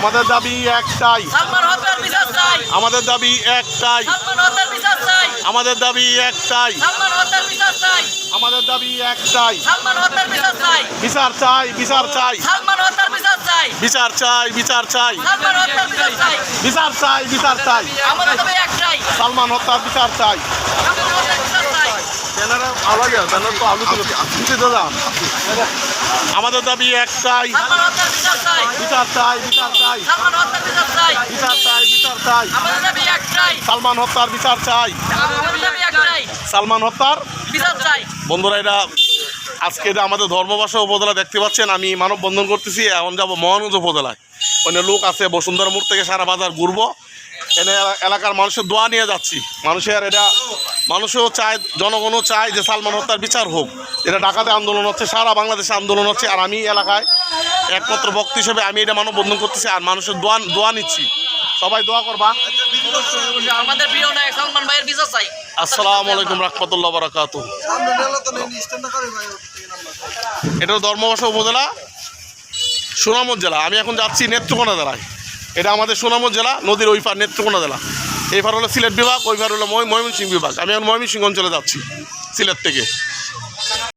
আমাদের দাবি একটাই সালমান হত্যার বিচার চাই আমাদের দাবি একটাই সালমান হত্যার বিচার চাই আমাদের দাবি একটাই বিচার চাই আমাদের দাবি একটাই বিচার চাই বিচার চাই বিচার চাই বিচার চাই বিচার চাই বিচার চাই সালমান হত্যার বিচার চাই বিচার চাই বিচার চাই আমাদের দাবি একটাই বিচার চাই বিচার চাই। বিচার চাই। সালমান হত্যার বিচার চাই। হত্যার বিচার সালমান হত্যার বন্ধুরা এটা আজকে এটা আমাদের ধর্মবাসা উপজেলা দেখতে পাচ্ছেন আমি মানববন্ধন করতেছি এখন যাব মহানগঞ্জ উপজেলায়। অন্য লোক আছে বসুন্ধরা মোড় থেকে সারা বাজার ঘুরবো। এনে এলাকার মানুষের দোয়া নিয়ে যাচ্ছি। মানুষের এটা মানুষও চায় জনগণও চায় যে সালমান হত্যার বিচার হোক। এটা ঢাকাতে আন্দোলন হচ্ছে সারা বাংলাদেশে আন্দোলন হচ্ছে আর আমি এলাকায় একমাত্র বক্ত হিসেবে আমি এটা মানববন্ধন করতেছি আর মানুষের দোয়া দোয়া নিচ্ছি। সবাই দোয়া করবা। আমাদের প্রিয় নায়ক সালমান ভাইয়ের বিচার চাই। আসসালামু আলাইকুম রহমতুল্লাহ বারাকাতু এটা ধর্মবাসা উপজেলা সুনামত জেলা। আমি এখন যাচ্ছি নেত্রকোনা জেলায়। এটা আমাদের সোনামগঞ্জ জেলা, নদীর ওই পার নেত্রকোনা জেলা। এই পার হলো সিলেট বিভাগ ওই পার হলো ময়মনসিংহ বিভাগ। আমি এখন ময়মনসিংহ অঞ্চলে যাচ্ছি, সিলেট থেকে।